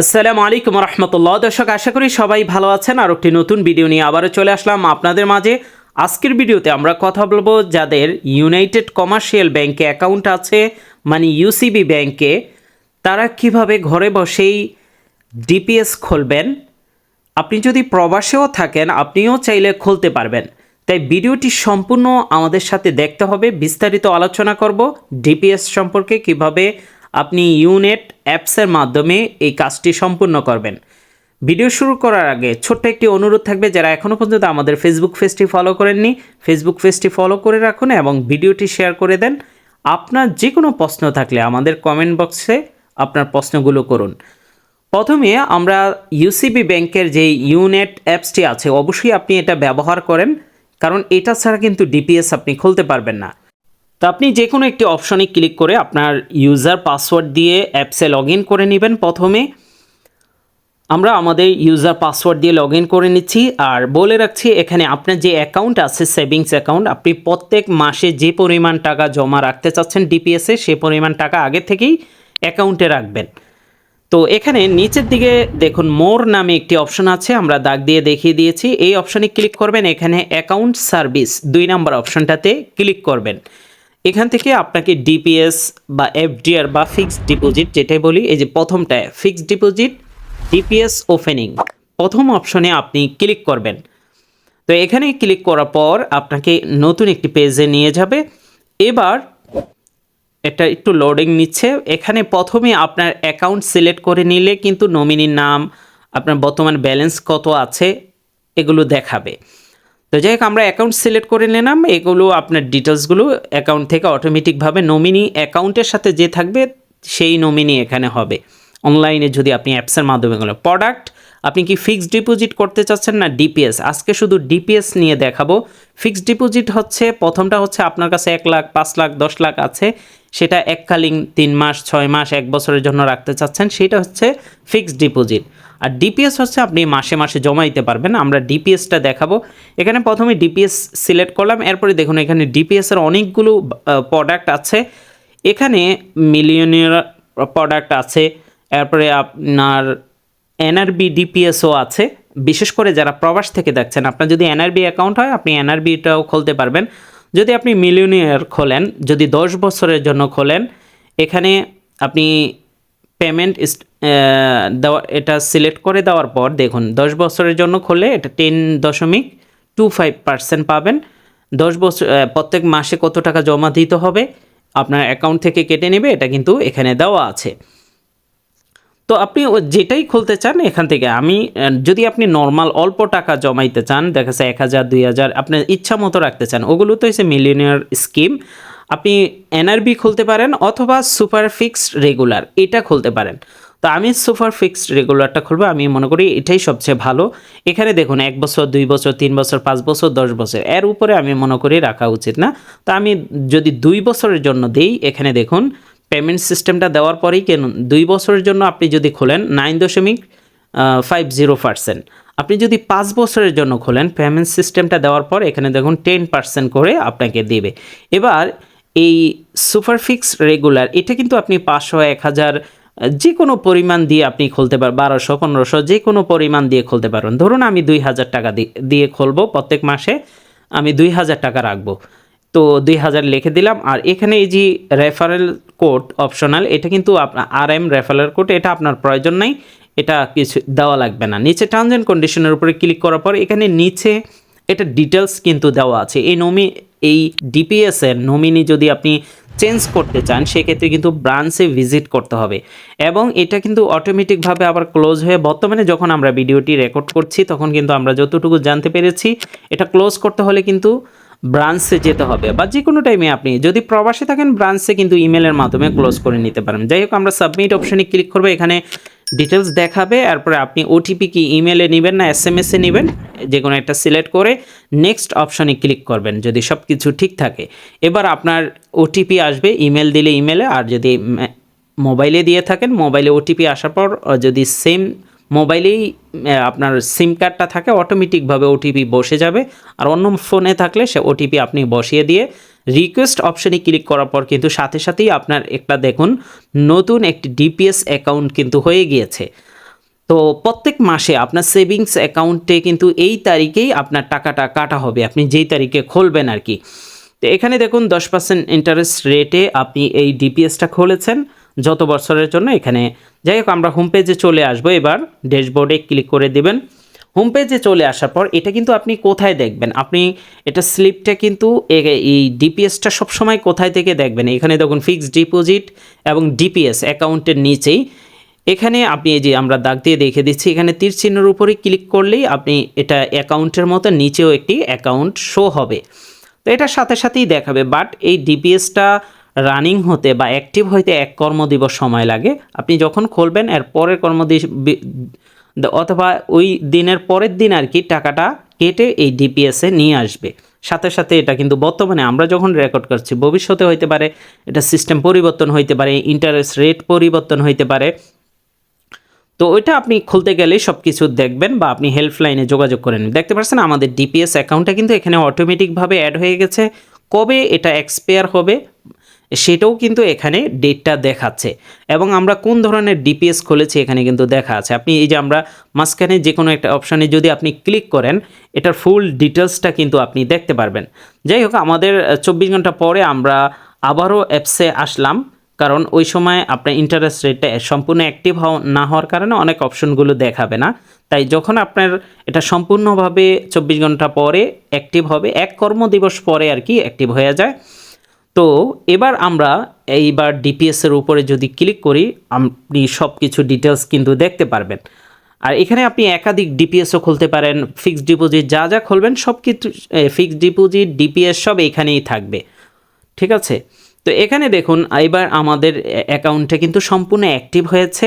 আসসালামু আলাইকুম রহমতুল্লাহ। দর্শক, আশা করি সবাই ভালো আছেন। আর একটি নতুন ভিডিও নিয়ে আবারও চলে আসলাম আপনাদের মাঝে। আজকের ভিডিওতে আমরা কথা বলব যাদের ইউনাইটেড কমার্শিয়াল ব্যাংকে অ্যাকাউন্ট আছে মানে ইউসিবি ব্যাংকে তারা কীভাবে ঘরে বসেই ডিপিএস খুলবেন? আপনি যদি প্রবাসেও থাকেন, আপনিও চাইলে খুলতে পারবেন। তাই ভিডিওটি সম্পূর্ণ আমাদের সাথে দেখতে হবে। বিস্তারিত আলোচনা করব ডিপিএস সম্পর্কে, কীভাবে আপনি ইউনেট অ্যাপসের মাধ্যমে এই কাজটি সম্পূর্ণ করবেন। ভিডিও শুরু করার আগে ছোট্ট একটি অনুরোধ থাকবে, যারা এখনও পর্যন্ত আমাদের ফেসবুক পেজটি ফলো করেননি ফেসবুক পেজটি ফলো করে রাখুন এবং ভিডিওটি শেয়ার করে দেন। আপনার যে কোনো প্রশ্ন থাকলে আমাদের কমেন্ট বক্সে আপনার প্রশ্নগুলো করুন। প্রথমে আমরা ইউসিবি ব্যাংকের যে ইউনেট অ্যাপসটি আছে, অবশ্যই আপনি এটা ব্যবহার করেন, কারণ এটা ছাড়া কিন্তু ডিপিএস আপনি খুলতে পারবেন না। তো আপনি যে কোনো একটি অপশনে ক্লিক করে আপনার ইউজার পাসওয়ার্ড দিয়ে অ্যাপসে লগ করে নেবেন প্রথমে। আমরা আমাদের ইউজার পাসওয়ার্ড দিয়ে লগ করে নিচ্ছি আর বলে রাখছি, এখানে আপনার যে অ্যাকাউন্ট আছে, সেভিংস অ্যাকাউন্ট, আপনি প্রত্যেক মাসে যে পরিমাণ টাকা জমা রাখতে চাচ্ছেন ডিপিএসে, সে পরিমাণ টাকা আগে থেকেই অ্যাকাউন্টে রাখবেন। তো এখানে নিচের দিকে দেখুন, মোর নামে একটি অপশন আছে, আমরা দাগ দিয়ে দেখিয়ে দিয়েছি। এই অপশনে ক্লিক করবেন, এখানে অ্যাকাউন্ট সার্ভিস, দুই নম্বর অপশনটাতে ক্লিক করবেন। এখান থেকে আপনাকে ডিপিএস বা এফডিআর বা ফিক্সড ডিপোজিট যেটাই বলি, এই যে প্রথমটা ফিক্সড ডিপোজিট ডিপিএস ওপেনিং প্রথম অপশনে আপনি ক্লিক করবেন। তো এখানে ক্লিক করার পর আপনাকে নতুন একটি পেজে নিয়ে যাবে। এবার এটা একটু লোডিং নিচ্ছে। এখানে প্রথমে আপনার অ্যাকাউন্ট সিলেক্ট করে নিলে কিন্তু নমিনির নাম, আপনার বর্তমান ব্যালেন্স কত আছে, এগুলো দেখাবে। তো যাই হোক, আমরা অ্যাকাউন্ট সিলেক্ট করে নিলাম। এগুলো আপনার ডিটেলসগুলো অ্যাকাউন্ট থেকে অটোমেটিকভাবে নমিনি অ্যাকাউন্টের সাথে যে থাকবে, সেই নমিনি এখানে হবে। অনলাইনে যদি আপনি অ্যাপসের মাধ্যমে গেলো প্রোডাক্ট আপনি কি ফিক্সড ডিপোজিট করতে চাচ্ছেন না ডিপিএস আজকে শুধু ডিপিএস নিয়ে দেখাবো। ফিক্সড ডিপোজিট হচ্ছে, প্রথমটা হচ্ছে আপনার কাছে এক লাখ, পাঁচ লাখ, দশ লাখ আছে। সেটা এককালীন তিন মাস, ছয় মাস, এক বছরের জন্য রাখতে চাচ্ছেন। সেটা হচ্ছে ফিক্সড ডিপোজিট আর ডিপিএস হচ্ছে আপনি মাসে মাসে জমা দিতে পারবেন। আমরা ডিপিএসটা দেখাবো। এখানে প্রথমে ডিপিএস সিলেক্ট করলাম। এরপরে দেখুন, এখানে ডিপিএসের অনেকগুলো প্রোডাক্ট আছে। এখানে মিলিয়নিয়ার প্রোডাক্ট আছে। এরপরে আপনার এনআরবি ডিপিএসও আছে। বিশেষ করে যারা প্রবাস থেকে দেখছেন, আপনার যদি এনআরবি অ্যাকাউন্ট হয়, আপনি এনআরবিটাও খুলতে পারবেন। যদি আপনি মিলিয়নিয়ার খোলেন, যদি দশ বছরের জন্য খোলেন, এখানে আপনি পেমেন্ট দেওয়া, এটা সিলেক্ট করে দেওয়ার পর দেখুন, দশ বছরের জন্য খোলে এটা টেন দশমিক টু ফাইভ পার্সেন্ট পাবেন। দশ বছর প্রত্যেক মাসে কত টাকা জমা দিতে হবে, আপনার অ্যাকাউন্ট থেকে কেটে নেবে, এটা কিন্তু এখানে দেওয়া আছে। তো আপনি যেটাই খুলতে চান এখান থেকে, আমি যদি আপনি নর্মাল অল্প টাকা জমাইতে চান, দেখা যাচ্ছে এক হাজার, দুই হাজার, আপনার ইচ্ছা মতো রাখতে চান ওগুলো তো হচ্ছে মিলিয়নিয়ার স্কিম আপনি এনআরবি খুলতে পারেন অথবা সুপার ফিক্সড রেগুলার, এটা খুলতে পারেন। তো আমি সুপার ফিক্সড রেগুলারটা খুলবো, আমি মনে করি এটাই সবচেয়ে ভালো। এখানে দেখুন, এক বছর, দুই বছর, তিন বছর, পাঁচ বছর, দশ বছর, এর উপরে আমি মনে করি রাখা উচিত না। তো আমি যদি দুই বছরের জন্য দেই, এখানে দেখুন পেমেন্ট সিস্টেমটা দেওয়ার পরেই কেন, দুই বছরের জন্য আপনি যদি খোলেন নাইন দশমিক ফাইভ জিরো পার্সেন্ট আপনি যদি পাঁচ বছরের জন্য খোলেন পেমেন্ট সিস্টেমটা দেওয়ার পর এখানে দেখুন টেন পার্সেন্ট করে আপনাকে দেবে। এবার এই সুপারফিক্স রেগুলার, এটা কিন্তু আপনি পাঁচশো, এক হাজার যে কোনো পরিমাণ দিয়ে আপনি খুলতে পারবেন বারোশো, পনেরোশো যে কোনো পরিমাণ দিয়ে খুলতে পারবেন। ধরুন আমি দুই হাজার টাকা দিয়ে খুলবো প্রত্যেক মাসে, আমি দুই হাজার টাকা রাখব। তো দুই হাজার লিখে দিলাম, আর এখানে এই যে রেফারেল কোড অপশনাল এটা কিন্তু আপনার আর এম রেফারেল কোড এটা আপনার প্রয়োজন নাই, এটা কিছু দেওয়া লাগবে না। নিচে টার্মস অ্যান্ড কন্ডিশনের উপরে ক্লিক করার পর, এখানে নিচে এটা ডিটেলস কিন্তু দেওয়া আছে। এই নমি এই ডিপিএসের নমিনি যদি আপনি চেঞ্জ করতে চান, সেক্ষেত্রে কিন্তু ব্রাঞ্চে ভিজিট করতে হবে। এবং এটা কিন্তু অটোমেটিকভাবে আবার ক্লোজ হয়ে, বর্তমানে যখন আমরা ভিডিওটি রেকর্ড করছি, তখন কিন্তু আমরা যতটুকু জানতে পেরেছি, এটা ক্লোজ করতে হলে কিন্তু ব্রাঞ্চে যেতে হবে বা যে কোনো টাইমে আপনি যদি প্রবাসে থাকেন ব্রাঞ্চে কিন্তু ইমেলের মাধ্যমে ক্লোজ করে নিতে পারেন। যাই হোক, আমরা সাবমিট অপশানে ক্লিক করব, এখানে ডিটেলস দেখাবে তারপরে আপনি ওটিপি কি ইমেলে নেবেন না এস এম এসে নেবেন যে কোনো একটা সিলেক্ট করে নেক্সট অপশানে ক্লিক করবেন, যদি সব কিছু ঠিক থাকে। এবার আপনার ওটিপি আসবে ইমেল দিলে ইমেলে আর যদি মোবাইলে দিয়ে থাকেন মোবাইলে ওটিপি আসার পর, যদি সেম মোবাইলেই আপনার সিম কার্ডটা থাকে অটোমেটিকভাবে ওটিপি বসে যাবে। আর অন্য ফোনে থাকলে সে ওটিপি আপনি বসিয়ে দিয়ে রিকোয়েস্ট অপশনে ক্লিক করার পর কিন্তু সাথে সাথেই আপনার একটা দেখুন, নতুন একটি ডিপিএস অ্যাকাউন্ট কিন্তু হয়ে গিয়েছে। তো প্রত্যেক মাসে আপনার সেভিংস অ্যাকাউন্টে কিন্তু এই তারিখেই আপনার টাকাটা কাটা হবে, আপনি যেই তারিখে খুলবেন আর কি। তো এখানে দেখুন, দশ পার্সেন্ট ইন্টারেস্ট রেটে আপনি এই ডিপিএসটা খুলেছেন। যত বছরের জন্য এখানে, যাই হোক আমরা হোম পেজে চলে আসব। এবার ড্যাশবোর্ডে ক্লিক করে দেবেন। হোম পেজে চলে আসার পর এটা কিন্তু আপনি কোথায় দেখবেন? আপনি এটা স্লিপটা কিন্তু এই ডিপিএসটা সবসময় কোথায় থেকে দেখবেন? এখানে দেখুন ফিক্সড ডিপোজিট এবং ডিপিএস অ্যাকাউন্টের নিচেই। এখানে আপনি এই যে আমরা দাগ দিয়ে দেখে দিচ্ছি, এখানে তীর চিহ্নের উপরে ক্লিক করলেই আপনি এটা অ্যাকাউন্টের মতো নিচেও একটি অ্যাকাউন্ট শো হবে। তো এটার সাথে সাথেই দেখাবে বাট এই ডিপিএসটা রানিং হতে বা অ্যাক্টিভ হইতে এক কর্মদিবস সময় লাগে। আপনি যখন খুলবেন, এর পরের কর্মদিবস অথবা ওই দিনের পরের দিন আর কি টাকাটা কেটে এই ডিপিএসে নিয়ে আসবে। সাথে সাথে এটা কিন্তু বর্তমানে আমরা যখন রেকর্ড করছি, ভবিষ্যতে হইতে পারে এটা সিস্টেম পরিবর্তন হইতে পারে ইন্টারেস্ট রেট পরিবর্তন হইতে পারে। তো ওইটা আপনি খুলতে গেলেই সব কিছু দেখবেন বা আপনি হেল্পলাইনে যোগাযোগ করে নিন দেখতে পাচ্ছেন আমাদের ডিপিএস অ্যাকাউন্টটা কিন্তু এখানে অটোমেটিকভাবে অ্যাড হয়ে গেছে। কবে এটা এক্সপায়ার হবে? সেটাও কিন্তু এখানে ডেটটা দেখাচ্ছে। এবং আমরা কোন ধরনের ডিপিএস খুলেছি এখানে কিন্তু দেখা আছে। আপনি এই যে আমরা মাঝখানে যে কোনো একটা অপশানে যদি আপনি ক্লিক করেন, এটার ফুল ডিটেলসটা কিন্তু আপনি দেখতে পারবেন। যাই হোক, আমাদের চব্বিশ ঘণ্টা পরে আমরা আবারও অ্যাপসে আসলাম। কারণ ওই সময় আপনার ইন্টারেস্ট রেটটা সম্পূর্ণ অ্যাক্টিভ না হওয়ার কারণে অনেক অপশনগুলো দেখাবে না। তাই যখন আপনার এটা সম্পূর্ণভাবে চব্বিশ ঘণ্টা পরে অ্যাক্টিভ হবে, এক কর্মদিবস পরে আর কি অ্যাক্টিভ হয়ে যায়। তো এবার আমরা এইবার ডিপিএসের উপরে যদি ক্লিক করি, আপনি সব কিছু ডিটেলস কিন্তু দেখতে পারবেন। আর এখানে আপনি একাধিক ডিপিএসও খুলতে পারেন ফিক্সড ডিপোজিট যা যা খুলবেন সব কিছু ফিক্সড ডিপোজিট ডিপিএস সব এখানেই থাকবে। ঠিক আছে? তো এখানে দেখুন এবার আমাদের অ্যাকাউন্টে কিন্তু সম্পূর্ণ অ্যাক্টিভ হয়েছে।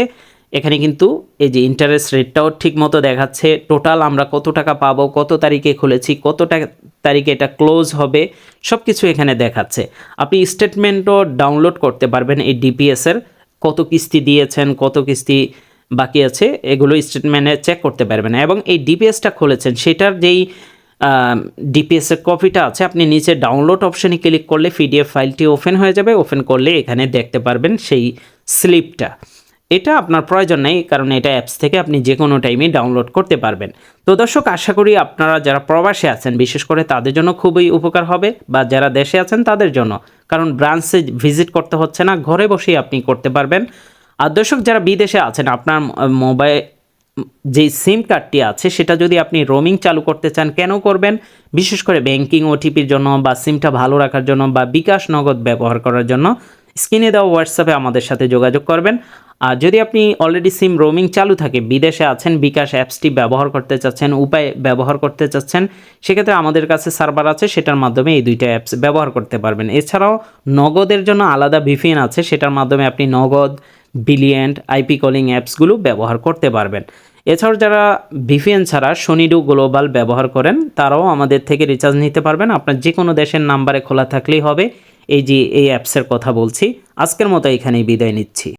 এখানে কিন্তু এই যে ইন্টারেস্ট রেটটাও ঠিক মতো দেখাচ্ছে। টোটাল আমরা কত টাকা পাবো, কত তারিখে খুলেছি কতটা তারিখে এটা ক্লোজ হবে সব কিছু এখানে দেখাচ্ছে। আপনি স্টেটমেন্টও ডাউনলোড করতে পারবেন এই ডিপিএসের কত কিস্তি দিয়েছেন, কত কিস্তি বাকি আছে, এগুলো স্টেটমেন্টে চেক করতে পারবেন। এবং এই ডিপিএসটা খুলেছেন, সেটার যেই ডিপিএস এর কপিটা আছে, আপনি নিচে ডাউনলোড অপশনে ক্লিক করলে পিডিএফ ফাইলটি ওপেন হয়ে যাবে। ওপেন করলে এখানে দেখতে পারবেন সেই স্লিপটা এটা আপনার প্রয়োজন নেই, কারণ এটা অ্যাপস থেকে আপনি যে কোনো টাইমে ডাউনলোড করতে পারবেন। তো দর্শক, আশা করি আপনারা যারা প্রবাসে আছেন, বিশেষ করে তাদের জন্য খুবই উপকার হবে, বা যারা দেশে আছেন, তাদের জন্য। কারণ ব্রাঞ্চে ভিজিট করতে হচ্ছে না, ঘরে বসেই আপনি করতে পারবেন। আর দর্শক, যারা বিদেশে আছেন, আপনার মোবাইল যে সিম কার্ডটি আছে, সেটা যদি আপনি রোমিং চালু করতে চান, কেন করবেন? বিশেষ করে ব্যাংকিং ওটিপির জন্য, বা সিমটা ভালো রাখার জন্য, বা বিকাশ নগদ ব্যবহার করার জন্য, স্ক্রিনে দেওয়া হোয়াটসঅ্যাপে আমাদের সাথে যোগাযোগ করবেন। আর যদি আপনি অলরেডি সিম রোমিং চালু থাকে, বিদেশে আছেন, বিকাশ অ্যাপসটি ব্যবহার করতে চাচ্ছেন, উপায় ব্যবহার করতে চাচ্ছেন, সেক্ষেত্রে আমাদের কাছে সার্ভার আছে, সেটার মাধ্যমে এই দুইটা অ্যাপস ব্যবহার করতে পারবেন। এছাড়াও নগদের জন্য আলাদা ভিপিএন আছে, সেটার মাধ্যমে আপনি নগদ বিলিয়েন্ট আইপি কলিং অ্যাপসগুলো ব্যবহার করতে পারবেন। এছাড়াও যারা ভিপিএন ছাড়া সনিডু গ্লোবাল ব্যবহার করেন, তারাও আমাদের থেকে রিচার্জ নিতে পারবেন। আপনার যে কোনো দেশের নাম্বারে খোলা থাকলেই হবে। এই যে, এই অ্যাপসের কথা বলছি, আজকের মতো এখানেই বিদায় নিচ্ছি।